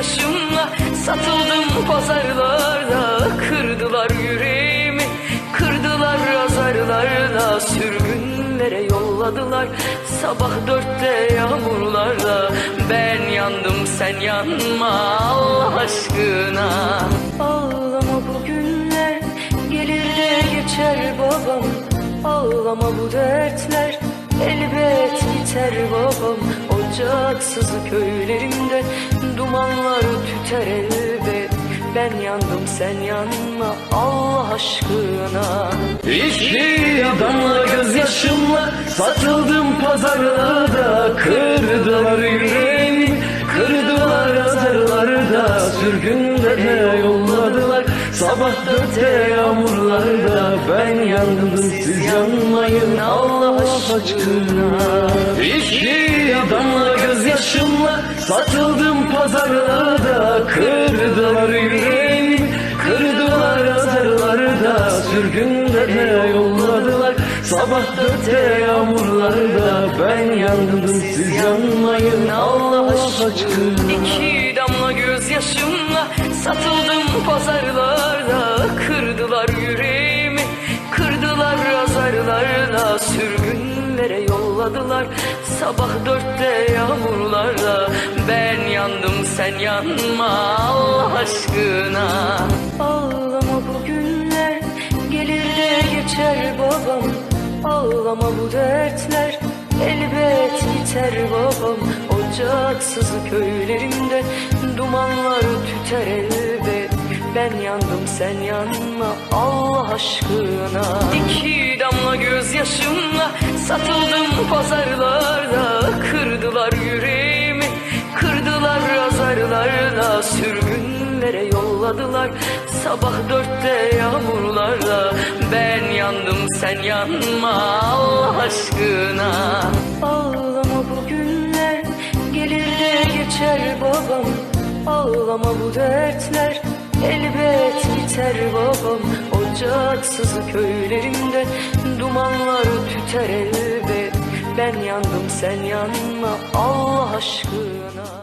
gözyaşımla Satıldım pazarlarda. Kırdılar yüreğimi Kırdılar azarlarla. Sürgünlere yolladılar Sabah dörtte yağmurlarla Ben yandım sen yanma Allah aşkına. Ağlama bu günler Gelir de geçer babam. Ağlama bu dertler Elbet biter babam Ocaksız köylerinde Dumanlar tüter elbet. Ben yandım sen yanma Allah aşkına. İki damla gözyaşımla satıldım pazarlarda Kırdılar yüreğimi, kırdılar azarlarda Sürgünlere yolladılar. Sabah dörtte yağmurlarda Ben yandım siz yanmayın Allah aşkına. İki gözyaşımla satıldım pazarlarda Kırdılar yüreğimi, kırdılar azarlarda Sürgünlere yolladılar sabah dörtte yağmurlarda Ben yandım siz yanmayın Allah aşkına. İki damla gözyaşımla satıldım pazarlarda Kırdılar yüreğimi, Yolladılar sabah dörtte yağmurlarla Ben yandım sen yanma. Allah aşkına. Ağlama bu günler gelir de geçer babam. Ağlama bu dertler elbet biter babam. Ocaksız köylerinde dumanlar tüter elbet. Ben yandım sen yanma. Allah aşkına. İki damla gözyaşımla satıldım pazarlarda Kırdılar yüreğimi. Kırdılar azarlarla Sürgünlere yolladılar. Sabah dörtte yağmurlarla Ben yandım sen yanma Allah aşkına. Ağlama bu günler gelir de geçer babam. Ağlama bu dertler elbet biter babam. Ocaksız köylerinde dumanlar tüter elbet Ben yandım sen yanma. Allah aşkına